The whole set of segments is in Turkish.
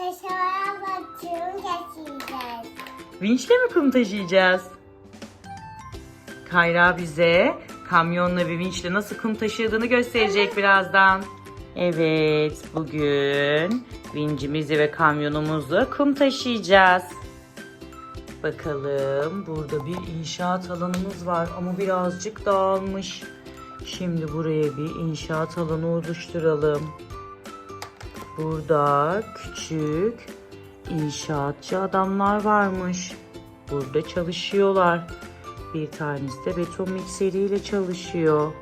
Geçeceğiz. Vinçle mi kum taşıyacağız? Kayra bize kamyonla ve vinçle nasıl kum taşıdığını gösterecek birazdan. Evet, bugün vincimizi ve kamyonumuzla kum taşıyacağız. Bakalım, burada bir inşaat alanımız var ama birazcık dağılmış. Şimdi buraya bir inşaat alanı oluşturalım. Burada küçük İnşaatçı adamlar varmış. Burada çalışıyorlar. Bir tanesi de beton mikseriyle çalışıyor.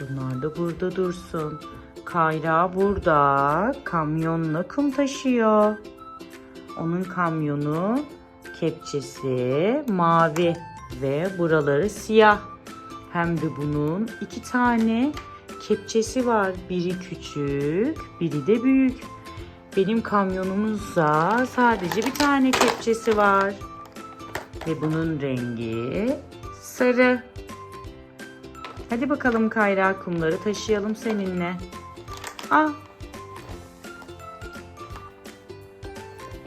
Bunlar da burada dursun. Kayra burada kamyonla kum taşıyor. Onun kamyonu kepçesi mavi ve buraları siyah. Hem de bunun iki tane kepçesi var. Biri küçük, biri de büyük. Benim kamyonumuzda sadece bir tane kepçesi var. Ve bunun rengi sarı. Hadi bakalım Kayra kumları taşıyalım seninle. Ah.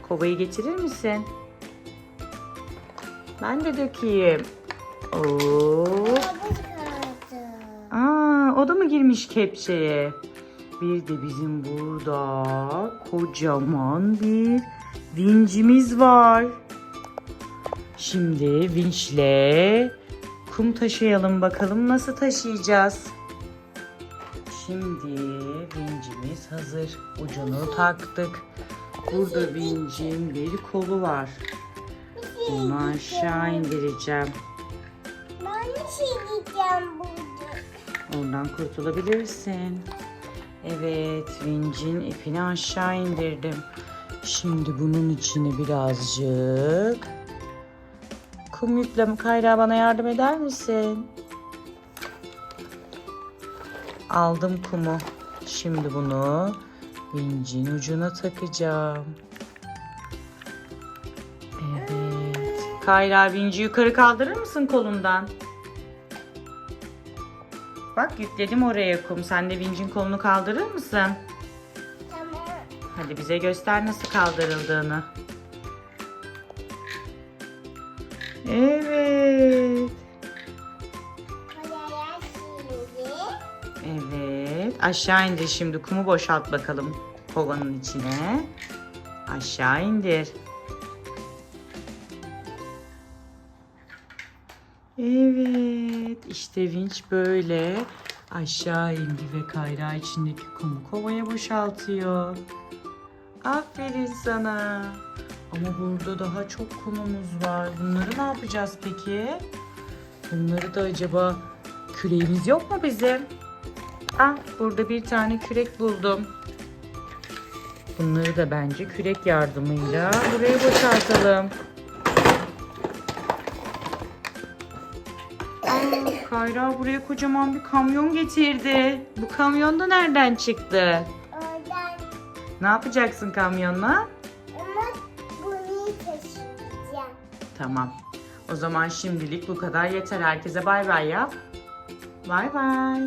Kovayı getirir misin? Ben de dökeyim. Oo. Girmiş kepçeye? Bir de bizim burada kocaman bir vincimiz var. Şimdi vinçle kum taşıyalım bakalım nasıl taşıyacağız. Şimdi vincimiz hazır. Ucunu taktık. Burada vincin bir kolu var. Bunu aşağı indireceğim. Ben bir şey diyeceğim burada. Oradan kurtulabilirsin. Evet, vincin ipini aşağı indirdim. Şimdi bunun içine birazcık kum yükleme. Kayra bana yardım eder misin? Aldım kumu. Şimdi bunu vincin ucuna takacağım. Evet. Kayra vinci yukarı kaldırır mısın kolundan? Bak yükledim oraya kum. Sen de vincin kolunu kaldırır mısın? Tamam. Hadi bize göster nasıl kaldırıldığını. Evet. Evet. Aşağı indir şimdi. Kumu boşalt bakalım kovanın içine. Aşağı indir. Evet. işte vinç böyle aşağı indi ve kayrağı içindeki kumu kovaya boşaltıyor. Aferin sana. Ama burada daha çok kumumuz var. Bunları ne yapacağız peki? Bunları da acaba küreğimiz yok mu bizim? Ah burada bir tane kürek buldum. Bunları da bence kürek yardımıyla buraya boşaltalım. Kayra buraya kocaman bir kamyon getirdi. Bu kamyon da nereden çıktı? Oradan Ne yapacaksın kamyonla? ama bunu taşıyacağım. Tamam. O zaman şimdilik bu kadar yeter. Herkese bay bay yap. Bay bay.